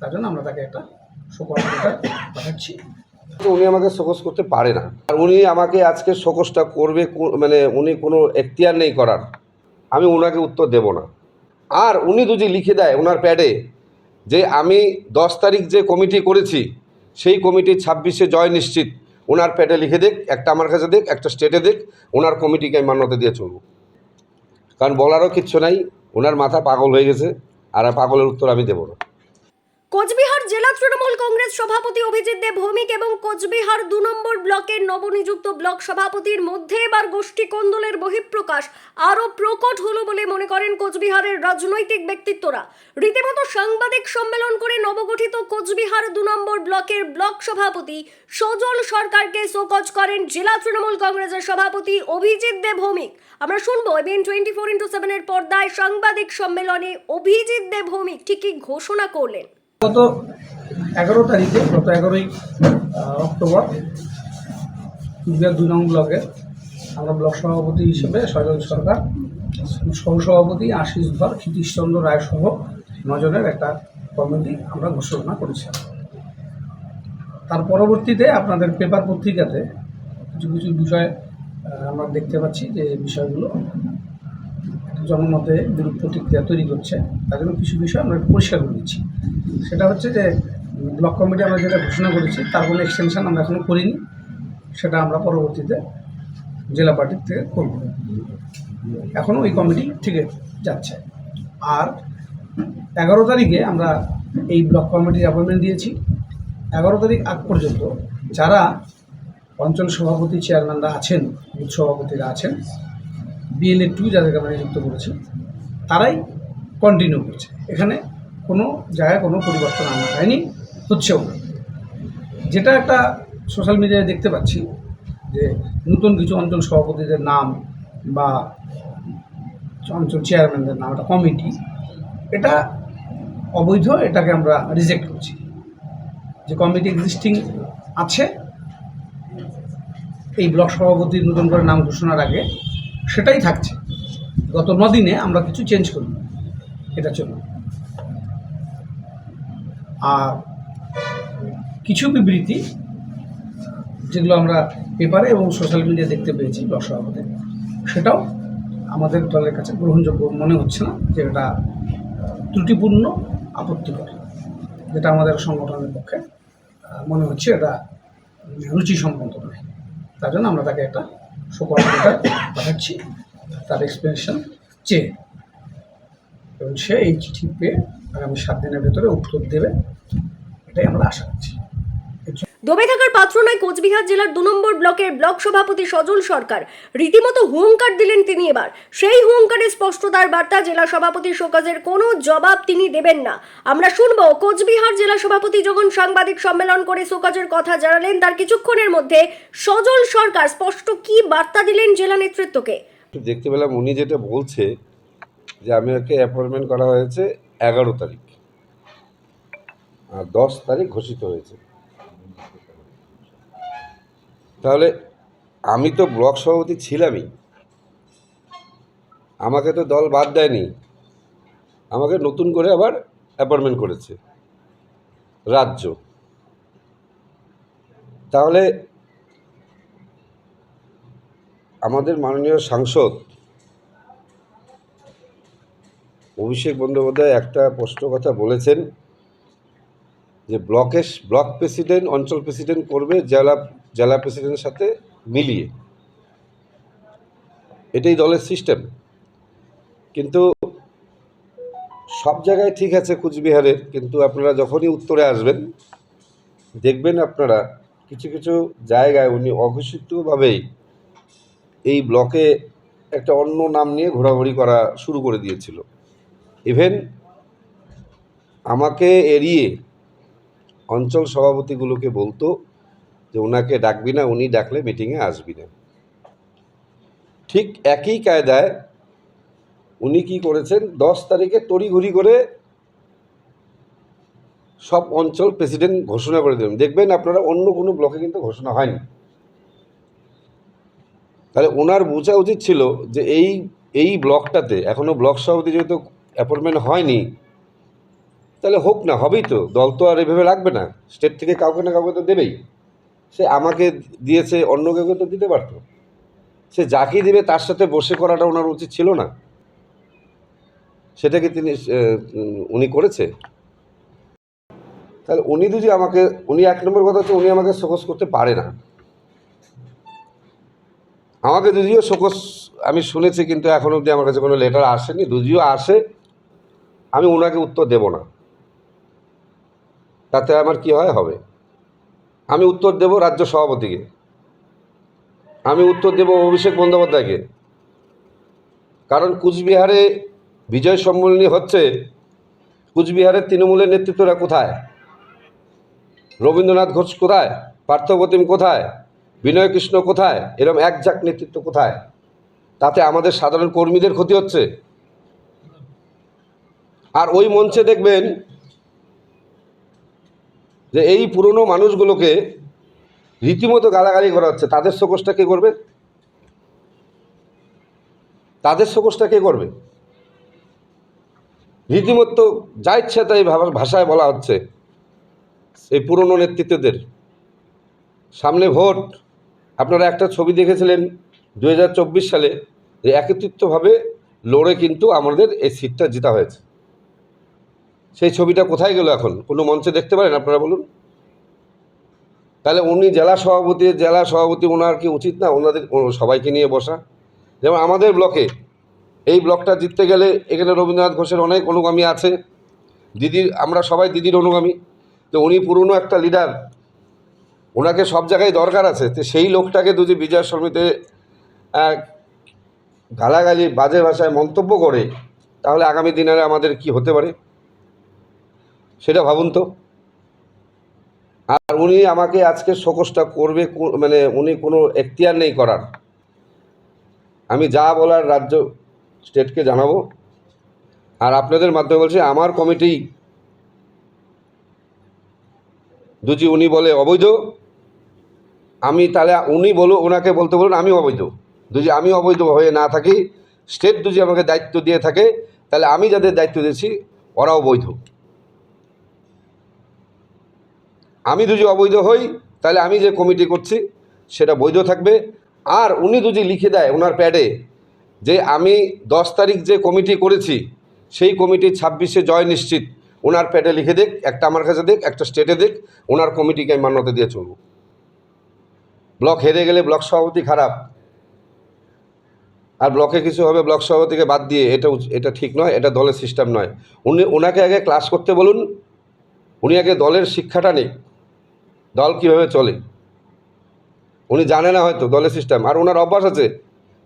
তার জন্য আমরা তাকে একটা পাঠাচ্ছি। উনি আমাকে শোকস করতে পারে না। আর উনি আমাকে আজকে শোকসটা করবে মানে উনি কোনো এখতিয়ার নেই করার। আমি ওনাকে উত্তর দেব না। আর উনি যদি লিখে দেয় ওনার প্যাডে যে আমি দশ তারিখ যে কমিটি করেছি, সেই কমিটি ছাব্বিশে জয় নিশ্চিত। ওনার প্যাডে লিখে দেখ, একটা আমার কাছে দেখ, একটা স্টেটে দেখ ওনার কমিটিকে আমি মান্যতা দিয়ে চলবো। কারণ বলারও কিচ্ছু নাই ওনার মাথা পাগল হয়ে গেছে আর পাগলের উত্তর আমি দেবো না। কোচবিহার জেলা তৃণমূল কংগ্রেস সভাপতি অভিজিৎ দেব ভৌমিক এবং কোচবিহার দু নম্বর ব্লকের নবনিযুক্ত ব্লক সভাপতির মধ্যে এবার গোষ্ঠী কোন্দলের বহিঃপ্রকাশ আরও প্রকট হলো বলে মনে করেন কোচবিহারের রাজনৈতিক ব্যক্তিত্বরা। রীতিমতো সাংবাদিক সম্মেলন করে নবগঠিত কোচবিহার দু নম্বর ব্লকের ব্লক সভাপতি সজল সরকারকে শোকজ করেন জেলা তৃণমূল কংগ্রেসের সভাপতি অভিজিৎ দেব ভৌমিক। আমরা শুনব এবিএন টোয়েন্টি ফোর ইন্টু সেভেনের পর্দায় সাংবাদিক সম্মেলনে অভিজিৎ দেব ভৌমিক ঠিকই ঘোষণা করলেন। গত এগারো তারিখে, গত এগারোই অক্টোবর কুচবিহার দুই নং ব্লকে আমরা ব্লক সভাপতি হিসেবে সজল সরকার, সহসভাপতি আশিস ধর, ক্ষিতীশচন্দ্র রায় সহ নজরের একটা কমিটি আমরা ঘোষণা করেছিলাম তার পরবর্তীতে আপনাদের পেপার পত্রিকাতে কিছু কিছু বিষয় আমরা দেখতে পাচ্ছি যে বিষয়গুলো জনমতে বিরূপ প্রতিক্রিয়া তৈরি করছে। তার জন্য কিছু বিষয় আমরা পরিষ্কার করে দিচ্ছি। সেটা হচ্ছে যে, ব্লক কমিটি আমরা যেটা ঘোষণা করেছি, তার কোনো এক্সটেনশন আমরা এখনও করিনি। সেটা আমরা পরবর্তীতে জেলা পার্টির থেকে করব। এখনও ওই কমিটি থেকে যাচ্ছে। আর এগারো তারিখে আমরা এই ব্লক কমিটির অ্যাপয়েন্টমেন্ট দিয়েছি। এগারো তারিখ আগ পর্যন্ত যারা অঞ্চল সভাপতি চেয়ারম্যানরা আছেন, বুথ সভাপতিরা আছেন বিএলএ টু যাদেরকে আমরা নিযুক্ত করেছি, তারাই কন্টিনিউ করছে। এখানে কোনো জায়গায় কোনো পরিবর্তন আনা হয়নি, হচ্ছেও না। যেটা একটা সোশ্যাল মিডিয়ায় দেখতে পাচ্ছি যে নতুন কিছু অঞ্চল সভাপতিদের নাম বা অঞ্চল চেয়ারম্যানদের নাম, একটা কমিটি এটা অবৈধ, এটাকে আমরা রিজেক্ট করছি। যে কমিটি এক্সিস্টিং আছে, এই ব্লক সভাপতির নতুন করে নাম ঘোষণার আগে সেটাই থাকছে। গত নদিনে আমরা কিছু চেঞ্জ করি এটা জন্য। আর কিছু বিবৃতি যেগুলো আমরা পেপারে এবং সোশ্যাল মিডিয়া দেখতে পেয়েছি সভাপতি, সেটাও আমাদের দলের কাছে গ্রহণযোগ্য মনে হচ্ছে না যে এটা ত্রুটিপূর্ণ, আপত্তিকর, যেটা আমাদের সংগঠনের পক্ষে মনে হচ্ছে এটা রুচি সম্পন্ন নয়। তার জন্য আমরা তাকে একটা সুপারভাইজার পাঠাচ্ছি, তার এক্সপ্লেনেশন চেয়ে। এবং সে এই চিঠি পেয়ে আগামী সাত দিনের ভেতরে উত্তর দেবে এটাই আমরা আশা করছি। দমে থাকার পাত্র নয় কোচবিহার জেলার দু নম্বর ব্লকের ব্লক সভাপতি সজল সরকার। রীতিমতো হুঙ্কার দিলেন তিনি এবার। সেই হুঙ্কারে স্পষ্টতার বার্তা জেলা সভাপতি শোকাজের কোনো জবাব তিনি দেবেন না। আমরা শুনব কোচবিহার জেলা সভাপতি যখন সাংবাদিক সম্মেলন করে শোকাজের কথা জানালেন তার কিছুক্ষণের মধ্যে সজল সরকার স্পষ্ট কি বার্তা দিলেন জেলা নেতৃত্বকে? দেখতে পেলাম উনি যেটা বলছে যে আমি ওকে অ্যাপয়েন্টমেন্ট করা হয়েছে এগারো তারিখ। আর দশ তারিখ ঘোষিত হয়েছে। তাহলে আমি তো ব্লক সভাপতি ছিলামই। আমাকে তো দল বাদ দেয়নি। আমাকে নতুন করে আবার অ্যাপয়েন্টমেন্ট করেছে রাজ্য। তাহলে আমাদের মাননীয় সাংসদ অভিষেক বন্দ্যোপাধ্যায় একটা স্পষ্ট কথা বলেছেন যে ব্লকের ব্লক প্রেসিডেন্ট, অঞ্চল প্রেসিডেন্ট করবে, জেলা জেলা প্রেসিডেন্টের সাথে মিলিয়ে। এটাই দলের সিস্টেম। কিন্তু সব জায়গায় ঠিক আছে কুচবিহারের, কিন্তু আপনারা যখনই উত্তরে আসবেন, দেখবেন আপনারা কিছু কিছু জায়গায় উনি অঘোষিতভাবেই এই ব্লকে একটা অন্য নাম নিয়ে ঘোরাঘুরি করা শুরু করে দিয়েছিল। ইভেন আমাকে এড়িয়ে অঞ্চল সভাপতিগুলোকে বলতো যে ওনাকে ডাকবি না, উনি ডাকলে মিটিংয়ে আসবি না। ঠিক একই কায়দায় উনি কি করেছেন? দশ তারিখে তড়িঘড়ি করে সব অঞ্চল প্রেসিডেন্ট ঘোষণা করে দেবেন দেখবেন আপনারা অন্য কোনো ব্লকে কিন্তু ঘোষণা হয়নি। তাহলে ওনার বোঝা উচিত ছিল যে এই এই ব্লকটাতে এখনও ব্লক সভাপতি যেহেতু অ্যাপয়েন্টমেন্ট হয়নি, তাহলে হোক না, হবেই তো। দল তো আর এভাবে রাখবে না। স্টেট থেকে কাউকে না কাউকে তো দেবেই। সে আমাকে দিয়েছে অন্য কাউকে তো দিতে পারতো। সে যাকে দেবে তার সাথে বসে করাটা ওনার উচিত ছিল না। সেটা কি তিনি উনি করেছে। তাহলে উনি যদি আমাকে, উনি এক নম্বর কথা হচ্ছে উনি আমাকে শোকস করতে পারে না। আমাকে যদিও শোকস আমি শুনেছি কিন্তু এখন অবধি আমার কাছে কোনো লেটার আসেনি। যদিও আসে আমি ওনাকে উত্তর দেব না। তাতে আমার কি হয়? হবে। আমি উত্তর দেব রাজ্য সভাপতিকে। আমি উত্তর দেব অভিষেক বন্দ্যোপাধ্যায়কে। কারণ কুচবিহারে বিজয় সম্মেলনী হচ্ছে, কুচবিহারের তৃণমূলের নেতৃত্বরা কোথায়? রবীন্দ্রনাথ ঘোষ কোথায়? পার্থপ্রতিম কোথায়? বিনয় কৃষ্ণ কোথায়? এরম একঝাক নেতৃত্ব কোথায়? তাতে আমাদের সাধারণ কর্মীদের ক্ষতি হচ্ছে। আর ওই মঞ্চে দেখবেন যে এই পুরনো মানুষগুলোকে রীতিমতো গালাগালি করা হচ্ছে। তাদের শোকসটা কে করবে? তাদের শোকসটা কে করবে? রীতিমতো যা ইচ্ছা তাই ভাষায় বলা হচ্ছে এই পুরনো নেতৃত্বদের। সামনে ভোট। আপনারা একটা ছবি দেখেছিলেন দু হাজার চব্বিশ সালে যে একত্রিতভাবে লড়ে কিন্তু আমাদের এই সিটটা জিতা হয়েছে। সেই ছবিটা কোথায় গেল এখন? কোনো মঞ্চে দেখতে পারেন আপনারা বলুন? তাহলে উনি জেলা সভাপতি জেলা সভাপতি ওনার কি উচিত না ওনাদের সবাইকে নিয়ে বসা? যেমন আমাদের ব্লকে এই ব্লকটা জিততে গেলে এখানে রবীন্দ্রনাথ ঘোষের অনেক অনুগামী আছে। দিদির আমরা সবাই দিদির অনুগামী। তো উনি পুরনো একটা লিডার ওনাকে সব জায়গায় দরকার আছে। তো সেই লোকটাকে যদি বিজয় সমিতিতে আহ, গালাগালি বাজে ভাষায় মন্তব্য করে তাহলে আগামী দিনে আমাদের কি হতে পারে? সেটা ভাবুন তো। আর উনি আমাকে আজকে শোকসটা করবে মানে উনি কোনো এখতিয়ার নেই করার। আমি যা বলার রাজ্য স্টেটকে জানাব। আর আপনাদের মাধ্যমে বলছি, আমার কমিটি দুজি উনি বলে অবৈধ। আমি তাহলে উনি বলো ওনাকে বলতে বলুন আমি অবৈধ। যদি আমি অবৈধ হয়ে না থাকি। স্টেট যদি আমাকে দায়িত্ব দিয়ে থাকে। তাহলে আমি যাদের দায়িত্ব দিয়েছি, ওরাও বৈধ। আমি যদি অবৈধ হই, তাহলে আমি যে কমিটি করছি, সেটা বৈধ থাকবে। আর উনি যদি লিখে দেয় ওনার প্যাডে যে আমি দশ তারিখ যে কমিটি করেছি, সেই কমিটি ছাব্বিশে জয় নিশ্চিত। ওনার প্যাডে লিখে দেখ, একটা আমার কাছে দেখ, একটা স্টেটে দেখ ওনার কমিটিকে আমি মান্যতা দিয়ে চলব। ব্লক হেরে গেলে ব্লক সভাপতি খারাপ। আর ব্লকে কিছু হবে, ব্লক সভাপতিকে বাদ দিয়ে, এটা এটা ঠিক নয়, এটা দলের সিস্টেম নয়। উনি ওনাকে আগে ক্লাস করতে বলুন। উনি আগে দলের শিক্ষাটা নেই দল কীভাবে চলে? উনি জানে না হয়তো দলের সিস্টেম আর ওনার অভ্যাস আছে।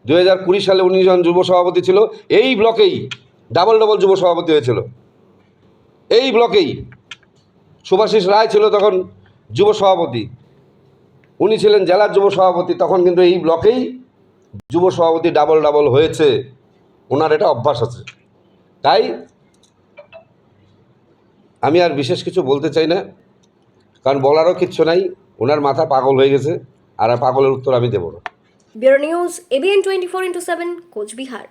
দু হাজার কুড়ি সালে উনি যখন যুব সভাপতি ছিল, এই ব্লকেই ডাবল ডাবল যুব সভাপতি হয়েছিল। এই ব্লকেই সুভাষিস রায় ছিল তখন যুব সভাপতি। উনি ছিলেন জেলার যুব সভাপতি, তখন কিন্তু এই ব্লকেই যুব সভাপতি ডাবল ডাবল হয়েছে। ওনার এটা অভ্যাস আছে। তাই আমি আর বিশেষ কিছু বলতে চাই না। কারণ বলারও কিচ্ছু নাই, ওনার মাথা পাগল হয়ে গেছে, আর পাগলের উত্তর আমি দেবো না। Bureau news ABN twenty four into seven, Coochbehar.